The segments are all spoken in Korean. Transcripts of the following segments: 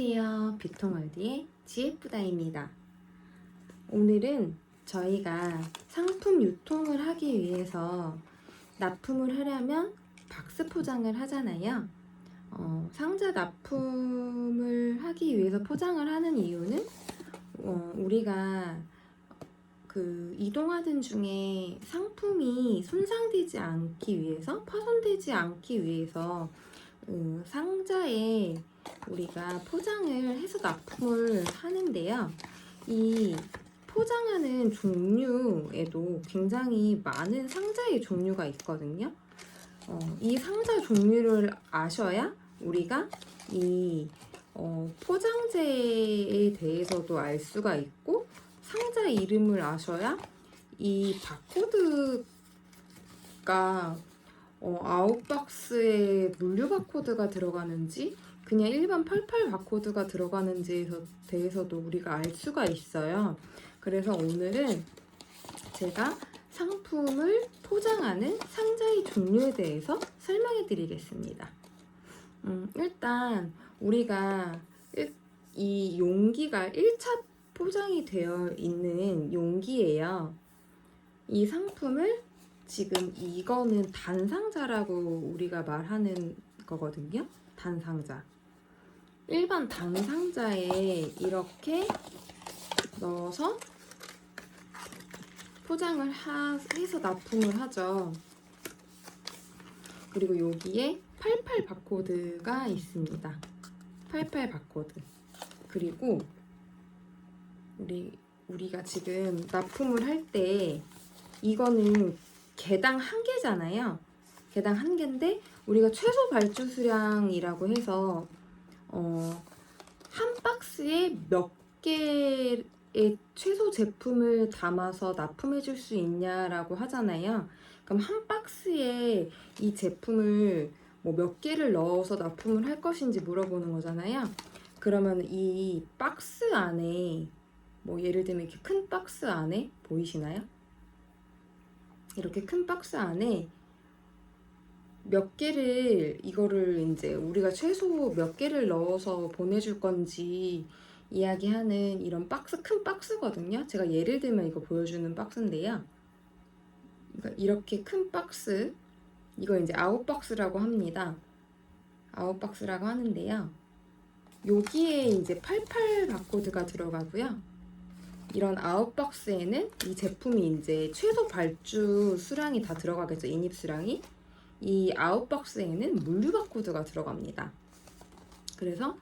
안녕하세요. 뷰통월드의 지혜쁘다입니다. 오늘은 저희가 상품 유통을 하기 위해서 납품을 하려면 박스 포장을 하잖아요. 어, 상자 납품을 하기 위해서 포장을 하는 이유는 어, 우리가 그 이동하던 중에 상품이 손상되지 않기 위해서 파손되지 않기 위해서 음, 상자에 우리가 포장을 해서 납품을 하는데요. 이 포장하는 종류에도 굉장히 많은 상자의 종류가 있거든요. 어, 이 상자 종류를 아셔야 우리가 이 어, 포장재에 대해서도 알 수가 있고 상자 이름을 아셔야 이 바코드가 어, 아웃박스에 물류 바코드가 들어가는지 그냥 일반 88 바코드가 들어가는지에 대해서도 우리가 알 수가 있어요. 그래서 오늘은 제가 상품을 포장하는 상자의 종류에 대해서 설명해 드리겠습니다. 음, 일단 우리가 일- 이 용기가 1차 포장이 되어 있는 용기예요. 이 상품을 지금 이거는 단상자라고 우리가 말하는 거거든요. 단상자. 일반 단 상자에 이렇게 넣어서 포장을 하, 해서 납품을 하죠. 그리고 여기에 88 바코드가 있습니다. 88 바코드. 그리고 우리 우리가 지금 납품을 할 때 이거는 개당 한 개잖아요. 개당 한 개인데 우리가 최소 발주 수량이라고 해서 어, 한 박스에 몇 개의 최소 제품을 담아서 납품해 줄 수 있냐라고 하잖아요. 그럼 한 박스에 이 제품을 뭐 몇 개를 넣어서 납품을 할 것인지 물어보는 거잖아요. 그러면 이 박스 안에 뭐 예를 들면 이렇게 큰 박스 안에 보이시나요? 이렇게 큰 박스 안에 몇 개를 이거를 이제 우리가 최소 몇 개를 넣어서 보내줄 건지 이야기하는 이런 박스 큰 박스거든요. 제가 예를 들면 이거 보여주는 박스인데요. 그러니까 이렇게 큰 박스 이거 이제 아웃 박스라고 합니다. 아웃 박스라고 하는데요. 여기에 이제 88 바코드가 들어가고요. 이런 아웃 박스에는 이 제품이 이제 최소 발주 수량이 다 들어가겠죠. 인입 수량이. 이 아웃박스에는 물류 바코드가 들어갑니다. 그래서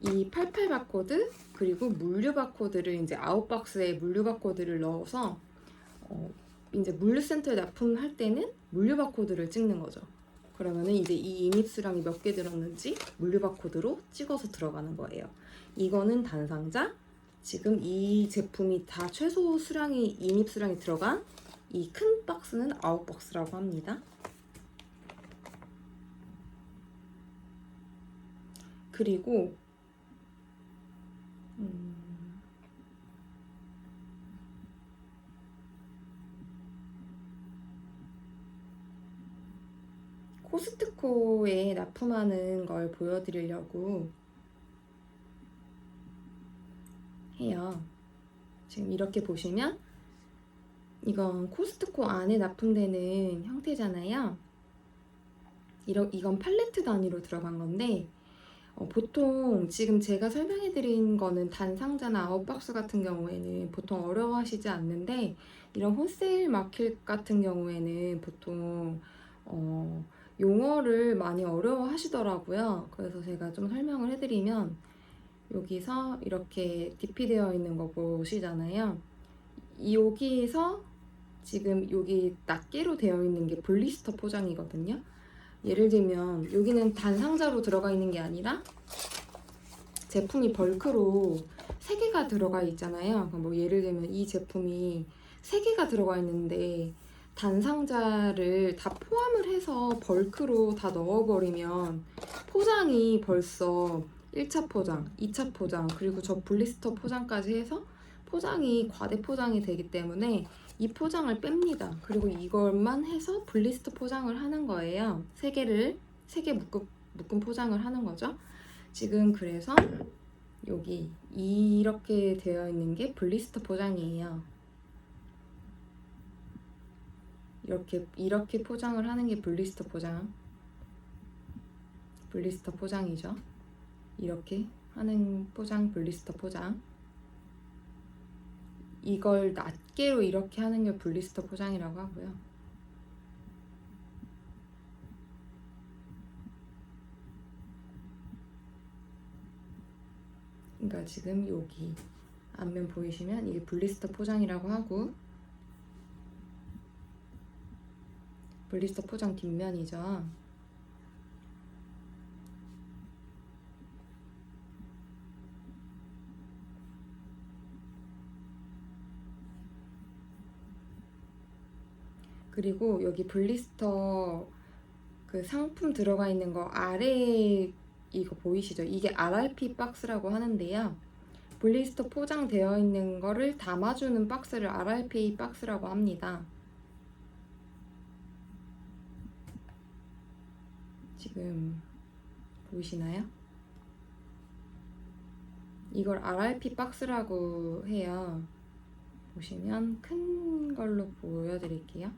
이 88 바코드 그리고 물류 바코드를 이제 아웃박스에 물류 바코드를 넣어서 어, 이제 물류센터에 납품할 때는 물류 바코드를 찍는 거죠. 그러면은 이제 이 인입 수량이 몇 개 들었는지 물류 바코드로 찍어서 들어가는 거예요. 이거는 단상자. 지금 이 제품이 다 최소 수량이 인입 수량이 들어간 이 큰 박스는 아웃박스라고 합니다. 그리고 음, 코스트코에 납품하는 걸 보여드리려고 해요. 지금 이렇게 보시면 이건 코스트코 안에 납품되는 형태잖아요. 이러, 이건 팔레트 단위로 들어간 건데 어, 보통 지금 제가 설명해 드린 거는 단상자나 아웃박스 같은 경우에는 보통 어려워하시지 않는데 이런 홈세일 마켓 같은 경우에는 보통 어, 용어를 많이 어려워 하시더라고요. 그래서 제가 좀 설명을 해드리면 여기서 이렇게 디피되어 있는 거 보시잖아요. 이- 여기서 지금 여기 낱개로 되어 있는 게 블리스터 포장이거든요. 예를 들면 여기는 단상자로 들어가 있는 게 아니라 제품이 벌크로 3개가 들어가 있잖아요. 그럼 뭐 예를 들면 이 제품이 3개가 들어가 있는데 단상자를 다 포함을 해서 벌크로 다 넣어버리면 포장이 벌써 1차 포장, 2차 포장, 그리고 저 블리스터 포장까지 해서 포장이 과대 포장이 되기 때문에 이 포장을 뺍니다. 그리고 이것만 해서 블리스터 포장을 하는 거예요. 세 개를 세 개 묶음, 묶음 포장을 하는 거죠. 지금 그래서 여기 이렇게 되어 있는 게 블리스터 포장이에요. 이렇게 이렇게 포장을 하는 게 블리스터 포장. 블리스터 포장이죠. 이렇게 하는 포장 블리스터 포장. 이걸 낱개로 이렇게 하는 게 블리스터 포장이라고 하고요. 그러니까 지금 여기 앞면 보이시면 이게 블리스터 포장이라고 하고 블리스터 포장 뒷면이죠. 그리고 여기 블리스터 그 상품 들어가 있는 거 아래 이거 보이시죠? 이게 RRP 박스라고 하는데요. 블리스터 포장되어 있는 거를 담아주는 박스를 RRP 박스라고 합니다. 지금 보이시나요? 이걸 RRP 박스라고 해요. 보시면 큰 걸로 보여드릴게요.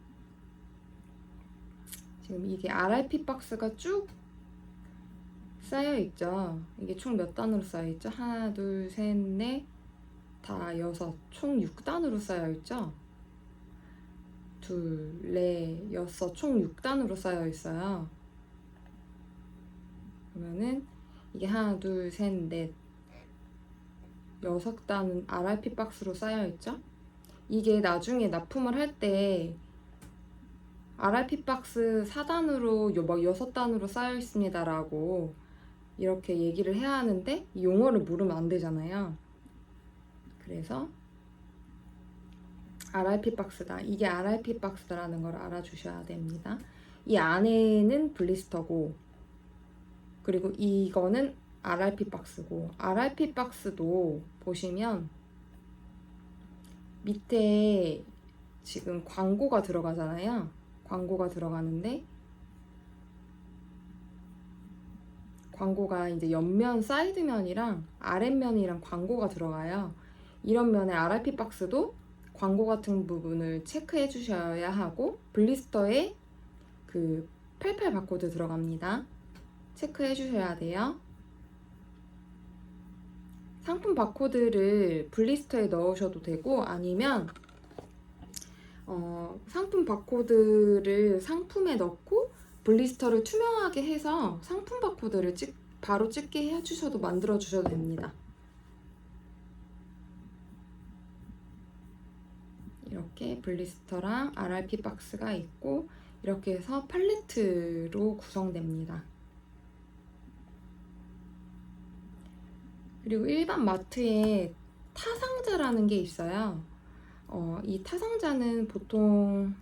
지금 이게 RRP 박스가 쭉 쌓여 있죠. 이게 총 몇 단으로 쌓여 있죠? 하나, 둘, 셋, 넷, 다 여섯, 총 6단으로 쌓여 있죠. 둘, 넷, 여섯, 총 6단으로 쌓여 있어요. 그러면은 이게 하나, 둘, 셋, 넷, 여섯 단은 RRP 박스로 쌓여 있죠. 이게 나중에 납품을 할 때 RRP 박스 4단으로 막 6단으로 쌓여 있습니다라고 이렇게 얘기를 해야 하는데 이 용어를 모르면 안 되잖아요. 그래서 RRP 박스다. 이게 RRP 박스다라는 걸 알아주셔야 됩니다. 이 안에는 블리스터고 그리고 이거는 RRP 박스고 RRP 박스도 보시면 밑에 지금 광고가 들어가잖아요. 광고가 들어가는데 광고가 이제 옆면 사이드면이랑 아랫면이랑 광고가 들어가요. 이런 면에 RRP 박스도 광고 같은 부분을 체크해 주셔야 하고 블리스터에 그 88 바코드 들어갑니다. 체크해 주셔야 돼요. 상품 바코드를 블리스터에 넣으셔도 되고 아니면 어, 상품 바코드를 상품에 넣고 블리스터를 투명하게 해서 상품 바코드를 찍, 바로 찍게 해주셔도 만들어 주셔도 됩니다. 이렇게 블리스터랑 RRP 박스가 있고 이렇게 해서 팔레트로 구성됩니다. 그리고 일반 마트에 타상자라는 게 있어요. 어, 이 타상자는 보통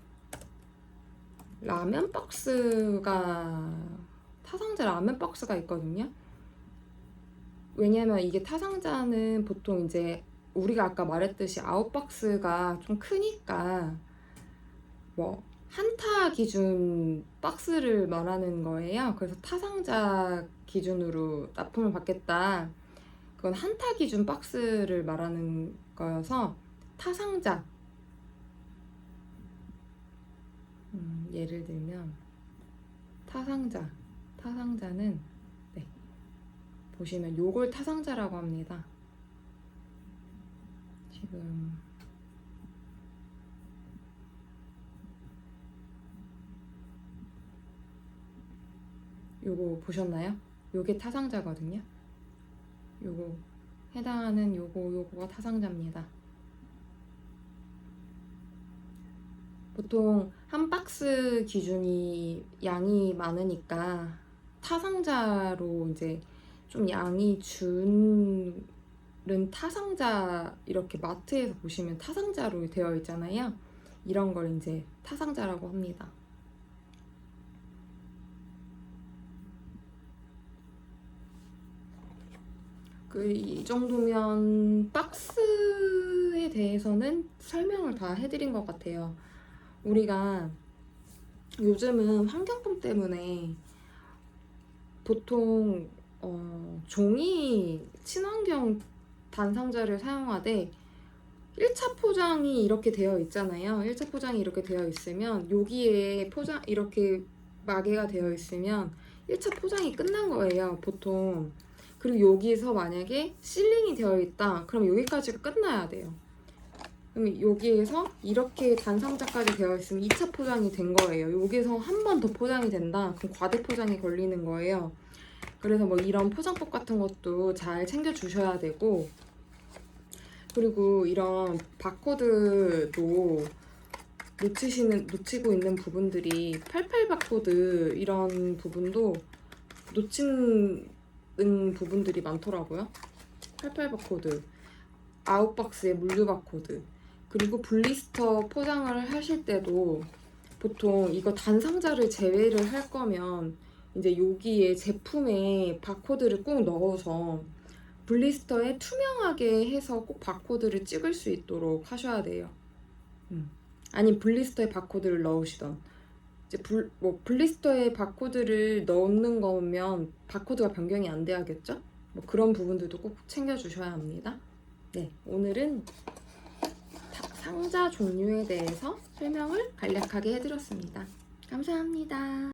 라면 박스가 타상자 라면 박스가 있거든요. 왜냐면 이게 타상자는 보통 이제 우리가 아까 말했듯이 아웃 박스가 좀 크니까 뭐 한타 기준 박스를 말하는 거예요. 그래서 타상자 기준으로 납품을 받겠다. 그건 한타 기준 박스를 말하는 거여서 타상자 음, 예를 들면 타상자 타상자는 네, 보시면 요걸 타상자라고 합니다. 지금 요거 보셨나요? 요게 타상자거든요. 요거 해당하는 요거 요거가 타상자입니다. 보통 한 박스 기준이 양이 많으니까 타상자로 이제 좀 양이 준은 타상자 이렇게 마트에서 보시면 타상자로 되어 있잖아요. 이런 걸 이제 타상자라고 합니다. 그 이 정도면 박스에 대해서는 설명을 다 해드린 것 같아요. 우리가 요즘은 환경품 때문에 보통 어, 종이 친환경 단상자를 사용하되 1차 포장이 이렇게 되어 있잖아요. 1차 포장이 이렇게 되어 있으면 여기에 포장 이렇게 마개가 되어 있으면 1차 포장이 끝난 거예요. 보통. 그리고 여기서 만약에 실링이 되어 있다. 그럼 여기까지가 끝나야 돼요. 그럼 여기에서 이렇게 단상자까지 되어 있으면 2차 포장이 된 거예요. 여기서 한 번 더 포장이 된다. 그럼 과대 포장이 걸리는 거예요. 그래서 뭐 이런 포장법 같은 것도 잘 챙겨 주셔야 되고 그리고 이런 바코드도 놓치시는 놓치고 있는 부분들이 88 바코드 이런 부분도 놓치는 부분들이 많더라고요. 88 바코드, 아웃박스의 물류 바코드, 그리고 블리스터 포장을 하실 때도 보통 이거 단상자를 제외를 할 거면 이제 여기에 제품에 바코드를 꼭 넣어서 블리스터에 투명하게 해서 꼭 바코드를 찍을 수 있도록 하셔야 돼요. 음. 아니 블리스터에 바코드를 넣으시던 이제 불, 뭐 블리스터에 바코드를 넣는 거면 바코드가 변경이 안 돼야겠죠? 뭐 그런 부분들도 꼭 챙겨 주셔야 합니다. 네, 오늘은 사- 상자 종류에 대해서 설명을 간략하게 해드렸습니다. 감사합니다.